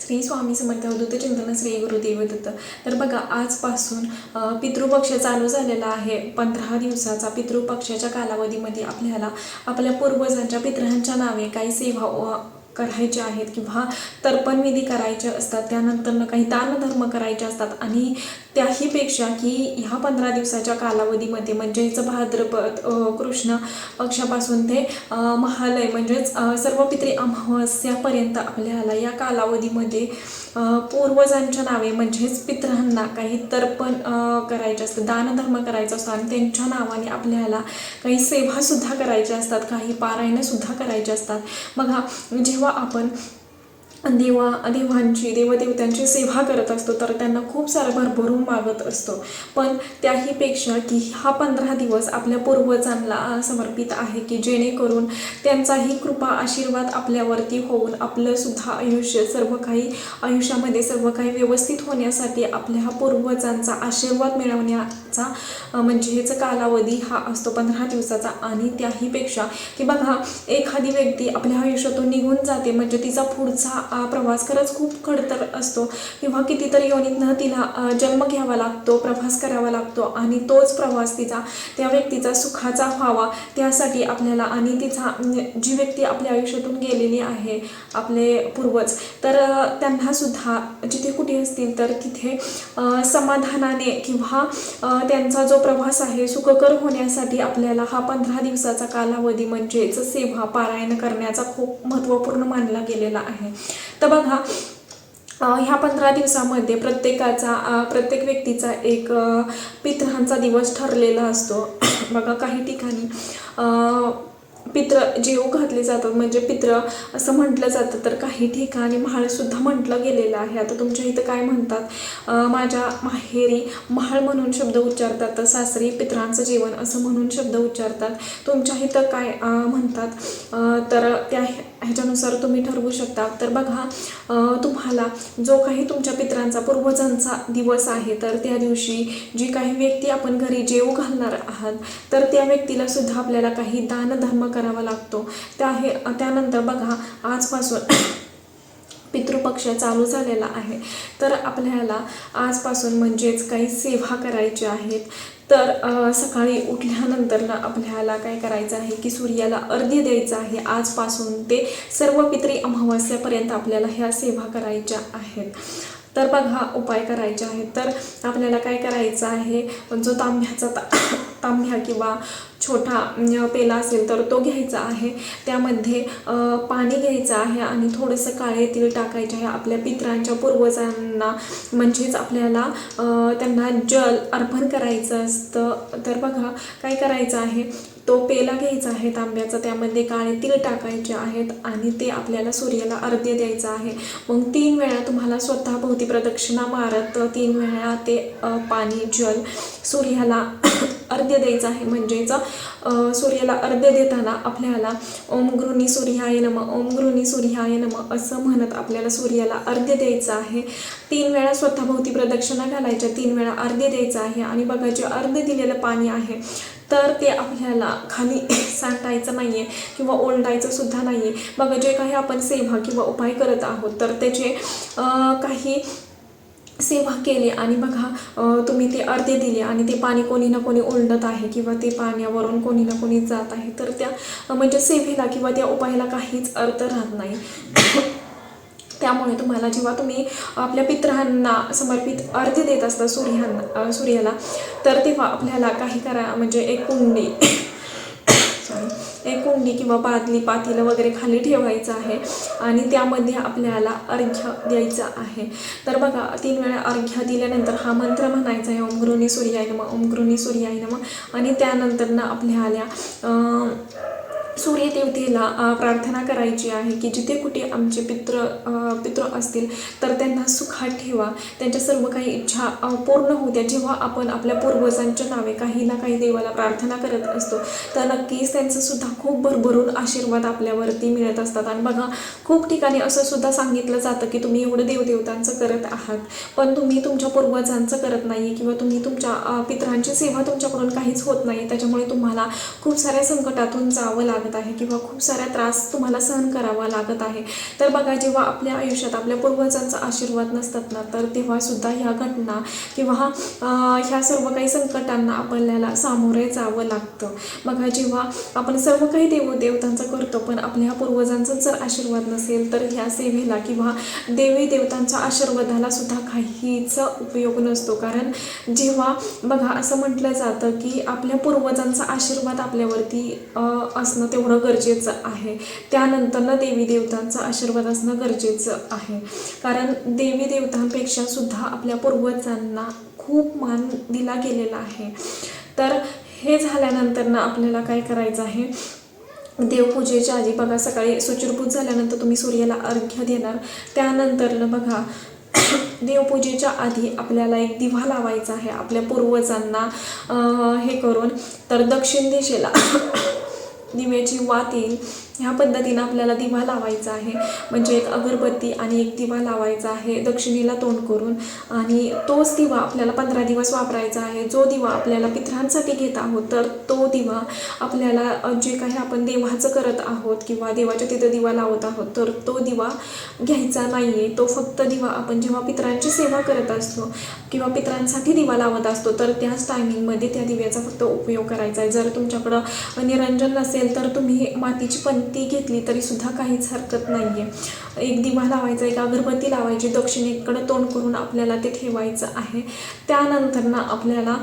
श्री स्वामी समर्थ अवधूत चिंतन श्री गुरुदेव दत्त. तर बघा आजपासून पितृपक्ष चालू झालेला आहे पंधरा दिवसाचा पितृपक्षाच्या कालावधीमध्ये आपल्याला आपल्या पूर्वजांच्या पितरांच्या नावे काही सेवा करायचे आहेत किंवा तर्पणविधी करायचे असतात. त्यानंतर काही दानधर्म करायचे असतात आणि त्याहीपेक्षा की ह्या पंधरा दिवसाच्या कालावधीमध्ये म्हणजेच भाद्रपद कृष्ण पक्षापासून ते महालय म्हणजेच सर्व पित्री अमावस्यापर्यंत आपल्याला या कालावधीमध्ये पूर्वजांच्या नावे म्हणजेच पितरांना काही तर्पण करायचे असतं दानधर्म करायचा असतो आणि त्यांच्या नावाने आपल्याला काही सेवासुद्धा करायच्या असतात काही पारायणंसुद्धा करायचे असतात. बघा जेव्हा आपण देवा देवांची देवदेवतांची सेवा करत असतो तर त्यांना खूप सारं भरभरून मागत असतो. पण त्याहीपेक्षा की हा पंधरा दिवस आपल्या पूर्वजांना समर्पित आहे की जेणेकरून त्यांचाही कृपा आशीर्वाद आपल्यावरती होऊन आपलंसुद्धा आयुष्य सर्व काही आयुष्यामध्ये सर्व काही व्यवस्थित होण्यासाठी आपल्या हा पूर्वजांचा आशीर्वाद मिळवण्याचा म्हणजेच कालावधी हा असतो पंधरा दिवसाचा. आणि त्याहीपेक्षा की बघा एखादी व्यक्ती आपल्या आयुष्यातून निघून जाते म्हणजे तिचा पुढचा प्रवास खरंच खूप खडतर असतो. किंवा कितीतरी योनीतनं तिला जन्म घ्यावा लागतो प्रवास करावा लागतो आणि तोच प्रवास तिचा त्या व्यक्तीचा सुखाचा व्हावा. त्यासाठी आपल्याला आणि तिचा म्हणजे जी व्यक्ती आपल्या आयुष्यातून गेलेली आहे आपले पूर्वज तर त्यांनासुद्धा जिथे कुठे असतील तर तिथे समाधानाने किंवा त्यांचा जो प्रवास आहे सुखकर होण्यासाठी आपल्याला हा पंधरा दिवसाचा कालावधी म्हणजेच सेवा पारायण करण्याचा खूप महत्त्वपूर्ण मानला गेलेला आहे. तर बघा ह्या पंधरा दिवसामध्ये प्रत्येकाचा प्रत्येक व्यक्तीचा एक अ, पितरांचा दिवस ठरलेला असतो. बघा काही ठिकाणी पित्र जेव घातले जातात म्हणजे पित्र असं म्हटलं जातं तर काही ठिकाणी महाळसुद्धा म्हटलं गेलेलं आहे. आता तुमच्या इथं काय म्हणतात? माझ्या माहेरी महाळ म्हणून शब्द उच्चारतात तर सासरी पित्रांचं जेवण असं म्हणून शब्द उच्चारतात. तुमच्या इथं काय म्हणतात? तर त्या ह्याच्यानुसार तुम्ही ठरवू शकता. तर बघा तुम्हाला जो काही तुमच्या पित्रांचा पूर्वजांचा दिवस आहे तर त्या दिवशी जी काही व्यक्ती आपण घरी जेव घालणार आहात तर त्या व्यक्तीला सुद्धा आपल्याला काही दानधर्म करावा लागतो. त्या हे त्यानंतर बघा आजपासून पितृपक्ष चालू झालेला आहे. तर आपल्याला आजपासून म्हणजेच काही सेवा करायच्या आहेत. तर सकाळी उठल्यानंतर ना आपल्याला काय करायचं आहे की सूर्याला अर्ध्य द्यायचं आहे. आजपासून ते सर्व पित्री अमावस्यापर्यंत आपल्याला ह्या सेवा करायच्या आहेत. तर बघा उपाय करायचे आहेत. तर आपल्याला काय करायचं आहे? जो तांब्याचा ता तांब्या किंवा छोटा पेला असेल तर तो घ्यायचा आहे. त्यामध्ये पाणी घ्यायचं आहे आणि थोडंसं काळे तीळ टाकायचे आहे. आपल्या पित्रांच्या पूर्वजांना म्हणजेच आपल्याला त्यांना जल अर्पण करायचं असतं. तर बघा काय करायचं आहे? तो पेला घ्यायचा आहे तांब्याचा. त्यामध्ये काळे तीळ टाकायचे आहेत आणि ते आपल्याला सूर्याला अर्ध्य द्यायचं आहे. मग तीन वेळा तुम्हाला स्वतःभोवती प्रदक्षिणा मारत तीन वेळा ते पाणी जल सूर्याला अर्ध्य द्यायचं आहे. म्हणजेच सूर्याला अर्ध्य देताना आपल्याला ओम गृणी सूर्याय नम ओम गृणी सूर्याय नम असं म्हणत आपल्याला सूर्याला अर्ध्य द्यायचं आहे. तीन वेळा स्वतःभोवती प्रदक्षिणा घालायच्या तीन वेळा अर्ध्य द्यायचं आहे. आणि बघा जे अर्ध्य दिलेलं पाणी आहे तर ते आपल्याला खाली सांडायचं नाही आहे किंवा ओलडायचं सुद्धा नाही आहे बघा जे काही आपण सेवा किंवा उपाय करत आहोत तर त्याचे काही सेवा केली आणि बघा तुम्ही ते अर्धे दिले आणि ते पाणी कोणी ना कोणी ओलडत आहे किंवा ते पाण्यावरून कोणी ना कोणी जात आहे तर त्या म्हणजे सेवेला किंवा त्या उपायाला काहीच अर्थ राहत नाही. त्यामुळे तुम्हाला जेव्हा तुम्ही आपल्या पितरांना समर्पित अर्ध्य देत असता सूर्यांना सूर्याला तर तेव्हा आपल्याला काही करा म्हणजे एक कुंडी एक कुंडी किंवा बादली पातेलं वगैरे खाली ठेवायचं आहे आणि त्यामध्ये आपल्याला अर्घ्य द्यायचं आहे. तर बघा तीन वेळा अर्घ्य दिल्यानंतर हा मंत्र म्हणायचा आहे ओम गृणी सूर्याय नम ओम गृणी सूर्याय नम. आणि त्यानंतर ना आपल्याला सूर्यदेवतेला प्रार्थना करायची आहे की जिथे कुठे आमचे पित्र पित्र पितृ असतील तर त्यांना सुखात ठेवा. त्यांच्या सर्व काही इच्छा पूर्ण होऊ द्या. जेव्हा आपण आपल्या पूर्वजांच्या नावे काही ना काही देवाला प्रार्थना करत असतो तर नक्कीच त्यांचंसुद्धा खूप भरभरून आशीर्वाद आपल्यावरती मिळत असतात. आणि बघा खूप ठिकाणी असं सुद्धा सांगितलं जातं की तुम्ही एवढं देवदेवतांचं करत आहात पण तुम्ही तुमच्या पूर्वजांचं करत नाही किंवा तुम्ही तुमच्या पित्रांची पितरांची सेवा तुमच्याकडून काहीच होत नाही त्याच्यामुळे तुम्हाला खूप साऱ्या संकटातून जावं लागतं लागत आहे किंवा खूप साऱ्या त्रास तुम्हाला सहन करावा लागत आहे. तर बघा जेव्हा आपल्या आयुष्यात आपल्या पूर्वजांचा आशीर्वाद नसतात ना तर तेव्हासुद्धा ह्या घटना किंवा ह्या सर्व काही संकटांना आपल्याला सामोरे जावं लागतं. बघा जेव्हा आपण सर्व काही देवदेवतांचं करतो पण आपल्या पूर्वजांचा जर आशीर्वाद नसेल तर ह्या सेवेला किंवा देवी देवतांच्या आशीर्वादाला सुद्धा काहीच उपयोग नसतो. कारण जेव्हा बघा असं म्हटलं जातं की आपल्या पूर्वजांचा आशीर्वाद आपल्यावरती असणं ते होणं गरजेचं आहे. त्यानंतरनं देवी देवतांचा आशीर्वाद असणं गरजेचं आहे. कारण देवी देवतांपेक्षा सुद्धा आपल्या पूर्वजांना खूप मान दिला गेलेला आहे. तर हे झाल्यानंतरनं आपल्याला काय करायचं आहे? देवपूजेच्या आधी बघा सकाळी सुचिरभूत झाल्यानंतर तुम्ही सूर्याला अर्घ्य देणार. त्यानंतरनं बघा देवपूजेच्या आधी आपल्याला एक दिवा लावायचा आहे. आपल्या पूर्वजांना हे करून. तर दक्षिण दिशेला दिव्याची वात येईल ह्या पद्धतीनं आपल्याला दिवा लावायचा आहे. म्हणजे एक अगरबत्ती आणि एक दिवा लावायचा आहे. दक्षिणेला तोंड करून आणि तोच दिवा आपल्याला पंधरा दिवस वापरायचा आहे. जो दिवा आपल्याला पितरांसाठी घेत आहोत तर तो दिवा आपल्याला जे काही आपण देवाचं करत आहोत किंवा देवाच्या तिथं दिवा लावत आहोत तर तो दिवा घ्यायचा नाही आहे तो फक्त दिवा आपण जेव्हा पितरांची सेवा करत असतो किंवा पितरांसाठी दिवा लावत असतो तर त्याच टायमिंगमध्ये त्या दिव्याचा फक्त उपयोग करायचा आहे. जर तुमच्याकडं निरंजन नसेल तर तुम्ही मातीची ती घेतली तरी सुद्धा काहीच हरकत नाही आहे एक दिवा लावायचा एक अगरबत्ती लावायची दक्षिणेकडं तोंड करून आपल्याला ते ठेवायचं आहे. त्यानंतर ना आपल्याला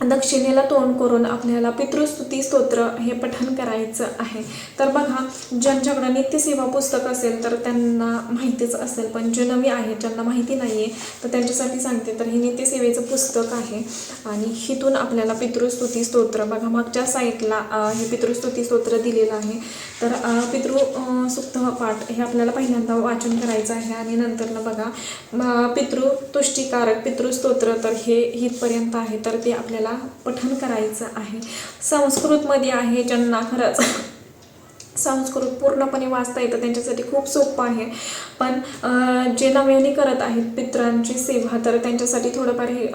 दक्षिणेला तोंड करून आपल्याला पितृस्तुती स्तोत्र हे पठण करायचं आहे. तर बघा ज्यांच्याकडं नित्यसेवा पुस्तक असेल तर त्यांना माहितीच असेल. पण जे नवी आहे ज्यांना माहिती नाही आहे तर त्यांच्यासाठी सांगते. तर हे नित्यसेवेचं पुस्तक आहे. आणि हिथून आपल्याला पितृस्तुती स्तोत्र. बघा मागच्या साईडला हे पितृस्तुती स्तोत्र दिलेलं आहे. तर पितृ सुप्त पाठ हे आपल्याला पहिल्यांदा वाचन करायचं आहे आणि नंतर ना बघा पितृ तुष्टिकारक पितृस्तोत्र तर हे हितपर्यंत आहे तर ते आपल्याला पठण करायचं आहे. संस्कृतमध्ये आहे ज्यांना खरंच संस्कृत पूर्णपणे वाचता येतं त्यांच्यासाठी खूप सोपं आहे. पण जे नव्याने करत आहेत पित्रांची सेवा तर त्यांच्यासाठी थोडंफार हे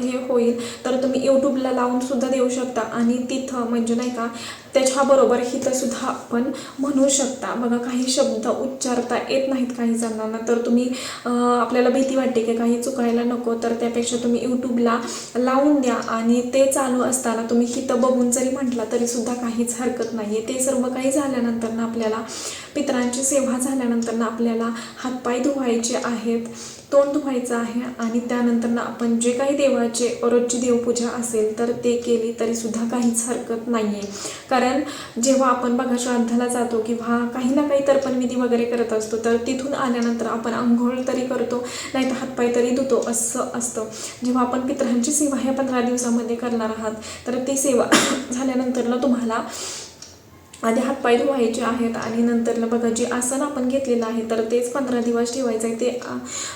हे होईल. तर तुम्ही यूट्यूबला लावून सुद्धा देऊ शकता आणि तिथं म्हणजे नाही का त्याच्याबरोबर हितंसुद्धा आपण म्हणू शकता. बघा काही शब्द उच्चारता येत नाहीत काही जणांना. तर तुम्ही आपल्याला भीती वाटते की काही चुकायला नको तर त्यापेक्षा तुम्ही यूट्यूबला लावून द्या आणि ते चालू असताना तुम्ही हितं बघून जरी म्हटला तरीसुद्धा काहीच हरकत नाही आहे ते सर्व काही झाल्यानंतर ना आपल्याला पितरांची सेवा झाल्यानंतर ना आपल्याला हातपाय धुवायचे आहेत. तोंड धुवायचं आहे आणि त्यानंतर ना आपण जे काही देवाचे रोजची देवपूजा असेल तर ते केली तरीसुद्धा काहीच हरकत नाही आहे कारण जेव्हा आपण बघा श्राद्धाला जातो किंवा काही ना काही तर्पणविधी वगैरे करत असतो तर तिथून आल्यानंतर आपण आंघोळ तरी करतो नाही तर हातपाय तरी धुतो असं असतं. जेव्हा आपण पितरांची सेवा ह्या पंधरा दिवसामध्ये करणार आहात तर ती सेवा झाल्यानंतर ना तुम्हाला आधी हातपाय धुवायचे आहेत आणि नंतरला बघा जे आसन आपण घेतलेलं आहे तर तेच पंधरा दिवस ठेवायचं आहे. ते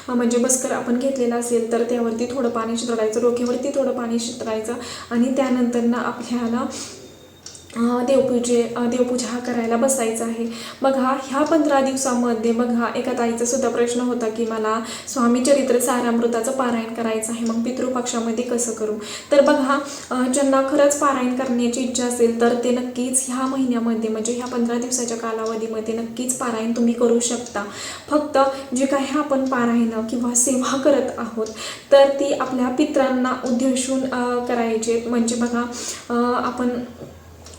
म्हणजे बसकर आपण घेतलेलं असेल तर त्यावरती थोडं पाणी शितळायचं डोक्यावरती थोडं पाणी शितळायचं आणि त्यानंतर ना आपल्याला देवपूजे देवपूजा करायला बसायचं आहे. बघा ह्या पंधरा दिवसामध्ये बघा एका ताईचा सुद्धा प्रश्न होता की मला स्वामी चरित्र सारामृताचं पारायण करायचं आहे मग पितृपक्षामध्ये कसं करू? तर बघा ज्यांना खरंच पारायण करण्याची इच्छा असेल तर ते नक्कीच ह्या महिन्यामध्ये म्हणजे ह्या पंधरा दिवसाच्या कालावधीमध्ये नक्कीच पारायण तुम्ही करू शकता. फक्त जे काही आपण पारायण किंवा सेवा करत आहोत तर ती आपल्या पित्रांना उद्देशून करायचे म्हणजे बघा आपण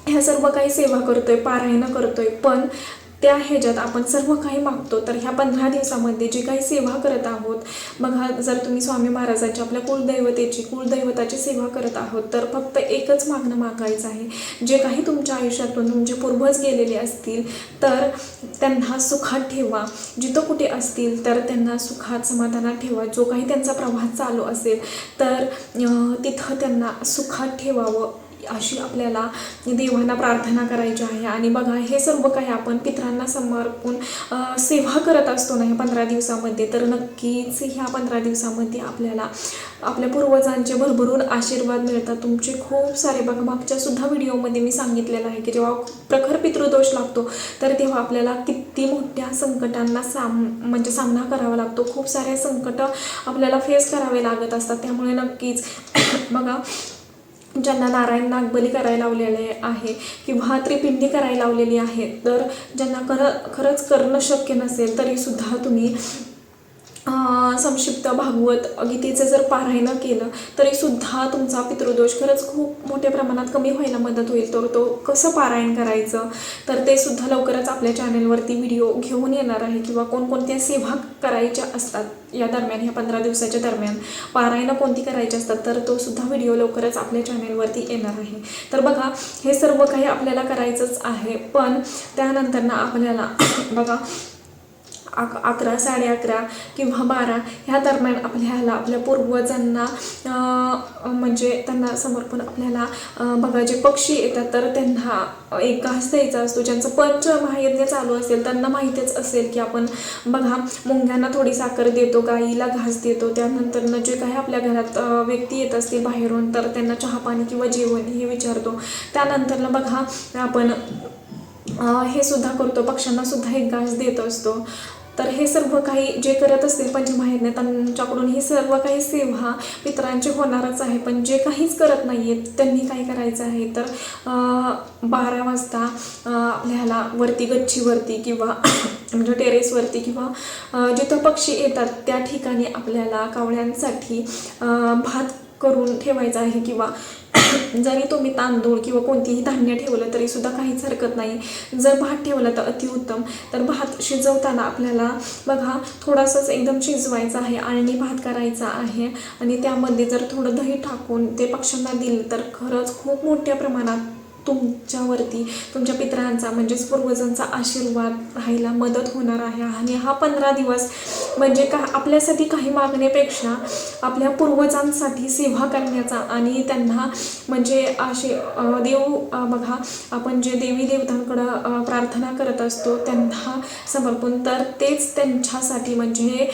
ह्या सर्व काही सेवा करतोय पारायणं करतोय पण त्या ह्याच्यात आपण सर्व काही मागतो. तर ह्या पंधरा दिवसामध्ये जे काही सेवा करत आहोत बघा जर तुम्ही स्वामी महाराजांची आपल्या कुलदैवतेची कुलदैवताची सेवा करत आहोत तर फक्त एकच मागणं मागायचं आहे. जे काही तुमच्या आयुष्यातून तुमचे पूर्वज गेलेले असतील तर त्यांना सुखात ठेवा. जिथं कुठे असतील तर त्यांना सुखात समाधानात ठेवा. जो काही त्यांचा प्रवाह चालू असेल तर तिथं त्यांना सुखात ठेवावं. अशी आपल्याला देवांना प्रार्थना करायची आहे. आणि बघा हे सर्व काही आपण पितरांना समर्पून सेवा करत असतो ना ह्या पंधरा दिवसामध्ये तर नक्कीच ह्या पंधरा दिवसामध्ये आपल्याला आपल्या पूर्वजांचे भरभरून आशीर्वाद मिळतात. तुमचे खूप सारे बघा मागच्या सुद्धा व्हिडिओमध्ये मी सांगितलेलं आहे की जेव्हा प्रखर पितृदोष लागतो तर तेव्हा आपल्याला किती मोठ्या संकटांना साम म्हणजे सामना करावा लागतो. खूप सारे संकट आपल्याला फेस करावे लागत असतात. त्यामुळे नक्कीच बघा ज्यांना नारायण नागबली करायला लावलेले आहे किंवा त्रिपिंडी करायला लावलेली आहे तर ज्यांना खरं खरंच करणं शक्य नसेल तरीसुद्धा तुम्ही संक्षिप्त भागवत गीतेचं जर पारायण केलं तरीसुद्धा तुमचा पितृदोष खरंच खूप मोठ्या प्रमाणात कमी व्हायला मदत होईल. तर तो कसं पारायण करायचं? तर ते सुद्धा लवकरच आपल्या चॅनलवरती व्हिडिओ घेऊन येणार आहे किंवा कोणकोणत्या सेवा करायच्या असतात या दरम्यान ह्या पंधरा दिवसाच्या दरम्यान पारायणं कोणती करायची असतात तर तो सुद्धा व्हिडिओ लवकरच आपल्या चॅनलवरती येणार आहे. तर बघा हे सर्व काही आपल्याला करायचंच आहे पण त्यानंतर ना आपल्याला बघा अक अकरा साडे अकरा किंवा बारा ह्या दरम्यान आपल्याला आपल्या पूर्वजांना म्हणजे त्यांना समर्पण आपल्याला बघा जे पक्षी येतात तर त्यांना एक घास द्यायचा असतो. ज्यांचं पंच महायज्ञ चालू असेल त्यांना माहितीच असेल की आपण बघा मुंग्यांना थोडी साखर देतो गाईला घास देतो. त्यानंतर जे काही आपल्या घरात व्यक्ती येत असतील बाहेरून तर त्यांना चहा पाणी किंवा जेवण हे विचारतो. त्यानंतर बघा आपण हे सुद्धा करतो. पक्ष्यांना सुद्धा एक घास देत असतो. तर हे सर्व काही जे करत असतील पंचमाहितने त्यांच्याकडून ही सर्व काही सेवा पितरांची होणारच आहे. पण जे काहीच करत नाही आहेत त्यांनी काय करायचं आहे? तर बारा वाजता आपल्याला वरती गच्चीवरती किंवा म्हणजे टेरेसवरती किंवा जिथं पक्षी येतात त्या ठिकाणी आपल्याला कावळ्यांसाठी भात करून ठेवायचा आहे किंवा जरी तुम्ही तांदूळ किंवा कोणतीही धान्य ठेवलं तरी सुद्धा काहीच हरकत नाही. जर भात ठेवला तर अतिउत्तम तर भात शिजवताना आपल्याला बघा थोडासाच एकदम शिजवायचा आहे आणि भात करायचा आहे. आणि त्यामध्ये जर थोडं दही टाकून ते पक्ष्यांना दिलं तर खरंच खूप मोठ्या प्रमाणात तुमच्यावरती तुमच्या पितरांचा म्हणजेच पूर्वजांचा आशीर्वाद राहायला मदत होणार आहे. आणि हा पंधरा दिवस म्हणजे का आपल्यासाठी काही मागण्यापेक्षा आपल्या पूर्वजांसाठी सेवा करण्याचा आणि त्यांना म्हणजे असे देव बघा आपण जे देवी देवतांकडं प्रार्थना करत असतो त्यांना समर्पण. तर तेच त्यांच्यासाठी म्हणजे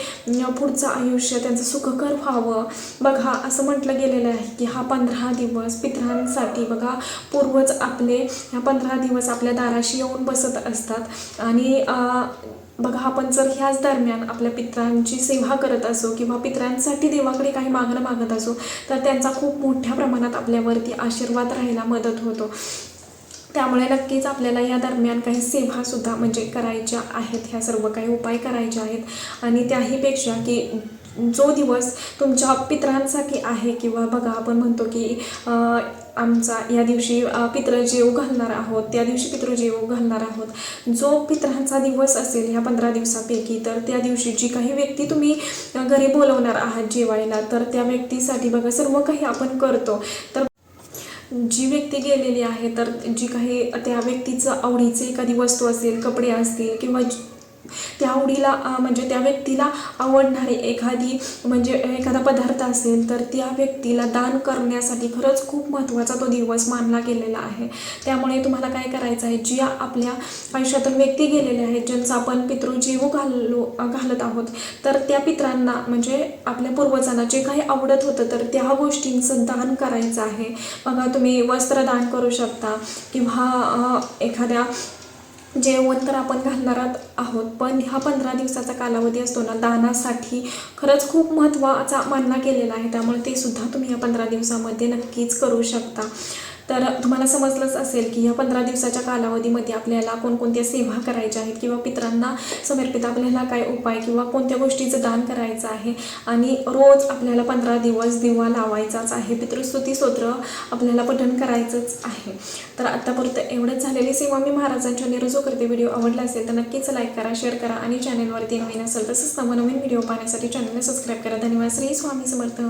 पुढचं आयुष्य त्यांचं सुखकर व्हावं. बघा असं म्हटलं गेलेलं आहे की हा पंधरा दिवस पितरांसाठी बघा पूर्वज आपले ह्या पंधरा दिवस आपल्या दाराशी येऊन बसत असतात. आणि बघा आपण जर ह्याच दरम्यान आपल्या पितरांची सेवा करत असो किंवा पितरांसाठी देवाकडे काही मागणं मागत असो तर त्यांचा खूप मोठ्या प्रमाणात आपल्यावरती आशीर्वाद राहायला मदत होतो. त्यामुळे नक्कीच आपल्याला या दरम्यान काही सेवासुद्धा म्हणजे करायच्या आहेत. ह्या सर्व काही उपाय करायचे आहेत. आणि त्याहीपेक्षा की जो दिवस तुमच्या पितरांसाठी आहे किंवा बघा आपण म्हणतो की आमचा या दिवशी अं, घालणार आहोत त्या दिवशी पितृजेव घालणार आहोत. जो पितरांचा दिवस असेल ह्या पंधरा दिवसापैकी तर त्या दिवशी जी काही व्यक्ती तुम्ही घरी बोलवणार आहात जेवायला तर त्या व्यक्तीसाठी बघा सर्व काही आपण करतो. तर जी व्यक्ती गेलेली आहे तर जी काही त्या व्यक्तीचं आवडीचे एखादी वस्तू असेल कपडे असतील किंवा त्या आवडीला म्हणजे त्या व्यक्तीला आवडणारी एखादी म्हणजे एखादा पदार्थ असेल तर त्या व्यक्तीला दान करण्यासाठी खरंच खूप महत्त्वाचा तो दिवस मानला गेलेला आहे. त्यामुळे तुम्हाला काय करायचं आहे? जी आपल्या आयुष्यातून व्यक्ती गेलेल्या आहेत ज्यांचा आपण पितृजीव घाललो घालत आहोत तर त्या पित्रांना म्हणजे आपल्या पूर्वजांना जे काही आवडत होतं तर त्या गोष्टींचं दान करायचं आहे. बघा तुम्ही वस्त्रदान करू शकता किंवा एखाद्या जेवण तर आपण घालणार आहोत पण हा पंधरा दिवसाचा कालावधी असतो ना दानासाठी खरंच खूप महत्त्वाचा मानला गेलेला आहे. त्यामुळे ते सुद्धा तुम्ही या पंधरा दिवसामध्ये नक्कीच करू शकता. तर तुम्हाला समजलंच असेल की या पंधरा दिवसाच्या कालावधीमध्ये आपल्याला कोणकोणत्या सेवा करायच्या आहेत किंवा पितरांना समर्पित आपल्याला काय उपाय किंवा कोणत्या गोष्टीचं दान करायचं आहे? आणि रोज आपल्याला पंधरा दिवस दिवा लावायचाच आहे पितृस्तुती स्तोत्र आपल्याला पठण करायचंच आहे. तर आत्तापर्यंत एवढंच झालेली सेवा मी महाराजांच्या निरजो करते व्हिडिओ आवडला असेल तर नक्कीच लाईक करा शेअर करा आणि चॅनलवरती नवीन असेल तसंच नवनवीन व्हिडिओ पाहण्यासाठी चॅनलला सबस्क्राईब करा. धन्यवाद. श्री स्वामी समर्थ.